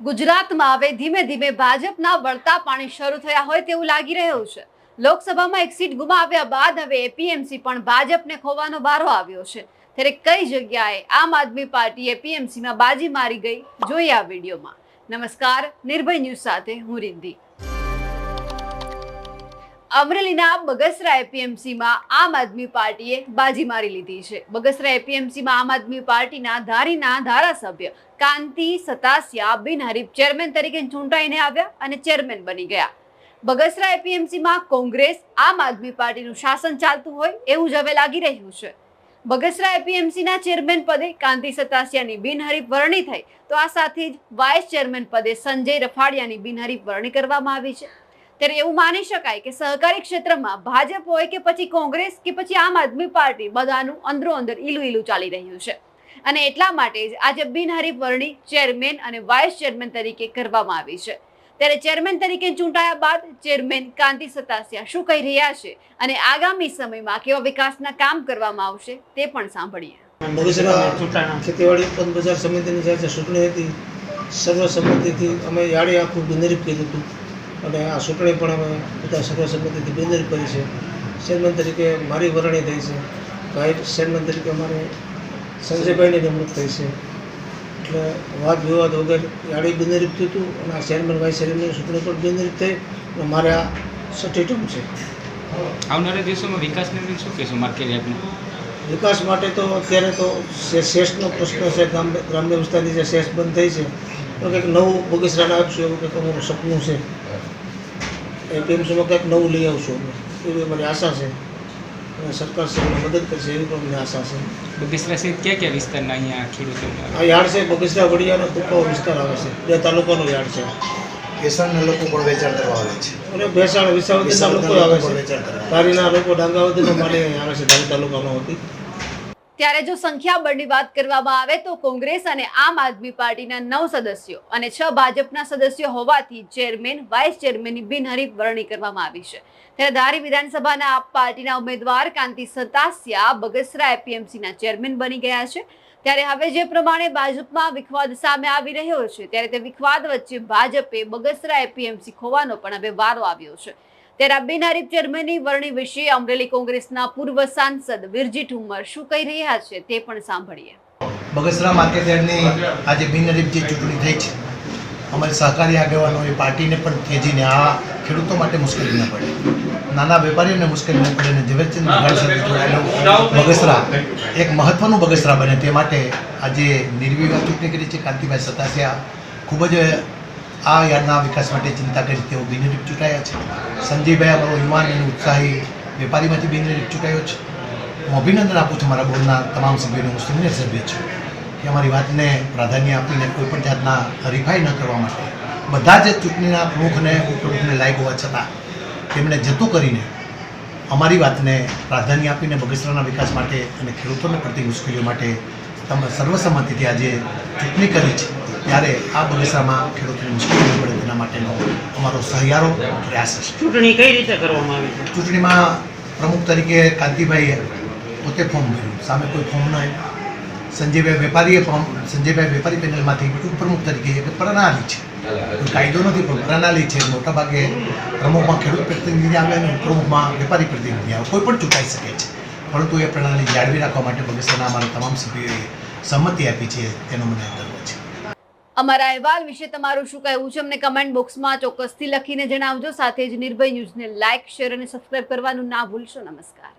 ગુજરાતમાં હવે ધીમે ધીમે ભાજપના વળતા પાણી શરૂ થયા હોય તેવું લાગી રહ્યું છે. લોકસભામાં એક સીટ ગુમાવ્યા બાદ હવે એપીએમસી પણ ભાજપને ખોવાનો વારો આવ્યો છે. ત્યારે કઈ જગ્યાએ આમ આદમી પાર્ટી એપીએમસીમાં બાજી મારી ગઈ, જોઈએ આ વિડીયોમાં. નમસ્કાર, નિર્ભય ન્યૂઝ સાથે હું રિદ્ધિ અમરેલીના બગસરા એપીએમસીમાં આમ આદમી પાર્ટીએ બાજી મારી લીધી છે. બગસરા એપીએમસીમાં આમ આદમી પાર્ટીના ધારીના ધારાસભ્ય કાંતિ સતાસિયા બિનહરીફ ચેરમેન તરીકે ચૂંટાઈને આવ્યા અને ચેરમેન બની ગયા. બગસરા એપીએમસીમાં કોંગ્રેસ આમ આદમી પાર્ટીનું શાસન ચાલતું હોય એવું જ હવે લાગી રહ્યું છે. બગસરા એપીએમસીના ચેરમેન પદે કાંતિ સતાસિયાની બિનહરીફ વરણી થઈ તો આ સાથે જ વાઇસ ચેરમેન પદે સંજય રફાડિયાની બિનહરીફ વરણી કરવામાં આવી છે. ત્યારે એવું માની શકાય કે સહકારી ક્ષેત્રમાં ભાજપ હોય કે પછી કોંગ્રેસ કે પછી આમ આદમી પાર્ટી બધાનું અંદરો અંદર ઈલું ઈલું ચાલી રહ્યું છે. અને એટલા માટે જ આજે બિનહરીફ વરણી ચેરમેન અને વાઇસ ચેરમેન તરીકે કરવામાં આવી છે. ત્યારે ચેરમેન તરીકે ચૂંટાયા બાદ ચેરમેન કાંતિ સતાસિયા શું કહી રહ્યા છે અને આગામી સમયમાં કેવા વિકાસના કામ કરવામાં આવશે તે પણ સાંભળીએ. ખેતીવાડી ઉત્પન્ન બજાર સમિતિની જ્યારે ચૂંટણી હતી સર્વસંમતિથી અમે યાળે આખું બિનરીફ કર્યું હતું. અને આ ચૂંટણી પણ અમે બધા સર્વસંમતિથી બિનરીફ કરી છે. ચેરમેન તરીકે મારી વરણી થઈ છે. ભાઈ ચેરમેન તરીકે અમારે સંજયભાઈની નિમણૂક થઈ છે. એટલે વાદ વિવાદ વગર યાળી બિનરીફ થયું હતું અને આ ચેરમેન વાઇસ ચેરમેનની ચૂંટણી પણ બિનરીફ થઈ અને મારે આ છઠ્ઠી ટર્મ છે. આવનારા દિવસોમાં વિકાસને લઈને શું કહેશો માર્કેટ યાર્ડને? વિકાસ માટે તો અત્યારે તો શેષનો પ્રશ્ન છે ગ્રામ ગ્રામ્ય વિસ્તારની જે શેષ બંધ થઈ છે તો કંઈક નવું બગીચરાને આપશું એવું કંઈક અમારું સપનું છે. એ ટીમ્સમાં કંઈક નવું લઈ આવશું. અમે એવી મને આશા છે. અને સરકાર શ્રી મદદ કરશે એવી પણ મને આશા છે. બગીસરા સહિત ક્યાં ક્યાં વિસ્તારના અહીંયા ખેડૂતો આ યાર્ડ છે બગીસરા વડિયાનો ટૂંકો વિસ્તાર આવે છે. બે તાલુકાનો યાર્ડ છે. ભેસાણના લોકો પણ વેચાણ કરવા આવે છે. અને ભેસાણ વિસાવદીના લોકો આવે છે. વેચાણ ધારીના લોકો ડાંગાવદીનો માલી અહીં આવે છે ડાંગ તાલુકાનો હતી ત્યારે જો સંખ્યાબળની વાત કરવામાં આવે તો કોંગ્રેસ અને આમ આદમી પાર્ટીના નવ સદસ્યો અને છ ભાજપના સદસ્યો હોવાથી ચેરમેન, વાઇસ ચેરમેનની બિનહરીફ વરણી કરવામાં આવી છે. ત્યારે ધારી વિધાનસભાના આપ પાર્ટીના ઉમેદવાર કાંતિ સતાસિયા બગસરા એપીએમસીના ચેરમેન બની ગયા છે. ત્યારે હવે જે પ્રમાણે ભાજપમાં વિખવાદ સામે આવી રહ્યો છે, ત્યારે તે વિખવાદ વચ્ચે ભાજપે બગસરા એપીએમસી ખોવાનો પણ હવે વારો આવ્યો છે. ત્યારે આ બિનહરીફ ચેરમેનની વરણી વિશે અમરેલી કોંગ્રેસના પૂર્વ સાંસદ વિરજી ઠુમ્મર શું કહી રહ્યા છે તે પણ સાંભળીએ. બગસરા માર્કેટ યાર્ડની આજે બિનહરીફ જે ચૂંટણી થઈ છે, અમારી સહકારી આગેવાનો પાર્ટીને પણ તેજીને આ ખેડૂતો માટે મુશ્કેલી ન પડે. નાના વેપારીઓને મુશ્કેલી બગસરા એક મહત્વનું બગસરા બને તે માટે આજે નિર્વિવાદ ચૂંટણી કરી છે. કાંતિભાઈ સતાસિયા ખૂબ જ આ યાર્ડના વિકાસ માટે ચિંતા કરી તેઓ બિનહરીફ ચૂંટાયા છે. સંજયભાઈ અમારો યુવાન અને ઉત્સાહી વેપારીમાંથી બિનહરીફ ચૂંટાયો છે. હું અભિનંદન આપું છું મારા બોર્ડના તમામ સભ્યોને. હું સિનિયર સભ્ય છું. કે અમારી વાતને પ્રાધાન્ય આપીને કોઈપણ જાતના હરીફાઈ ન કરવા માટે. બધા જ ચૂંટણીના પ્રમુખને ઉપપ્રમુખને લાયક હોવા છતાં તેમણે જતું કરીને અમારી વાતને પ્રાધાન્ય આપીને બગસરાના વિકાસ માટે અને ખેડૂતોને પડતી મુશ્કેલીઓ માટે તમે સર્વસંમતિથી આજે ચૂંટણી કરી છે. ત્યારે આ બગીચામાં ખેડૂતોને મુશ્કેલી પડે તેના માટેનો અમારો સહિયારો પ્રયાસ હશે. ચૂંટણી કઈ રીતે કરવામાં આવી ચૂંટણીમાં પ્રમુખ તરીકે કાંતિભાઈએ પોતે ફોર્મ ભર્યું. સામે કોઈ ફોર્મ ન આવ્યું સંજયભાઈ વેપારીએ ફોર્મ સંજયભાઈ વેપારી પેનલમાંથી ઉપપ્રમુખ તરીકે એક પ્રણાલી છે. કાયદો નથી પણ પ્રણાલી છે. મોટાભાગે પ્રમુખમાં ખેડૂત પ્રતિનિધિ આવે અને ઉપપ્રમુખમાં વેપારી પ્રતિનિધિ આવે. કોઈ પણ ચૂંટાઈ શકે છે. પરંતુ એ પ્રણાલી જાળવી રાખવા માટે બગસરાના અમારા તમામ સભ્યોએ સંમતિ આપી છે. તેનો મને ગર્વ છે. અમારા અહેવાલ વિશે તમારું શું કહેવું છે? અમને કમેન્ટ બોક્સમાં ચોક્કસથી લખીને જણાવજો. સાથે જ નિર્ભય ન્યૂઝને લાઇક શેર અને સબસ્ક્રાઇબ કરવાનું ના ભૂલશો. નમસ્કાર.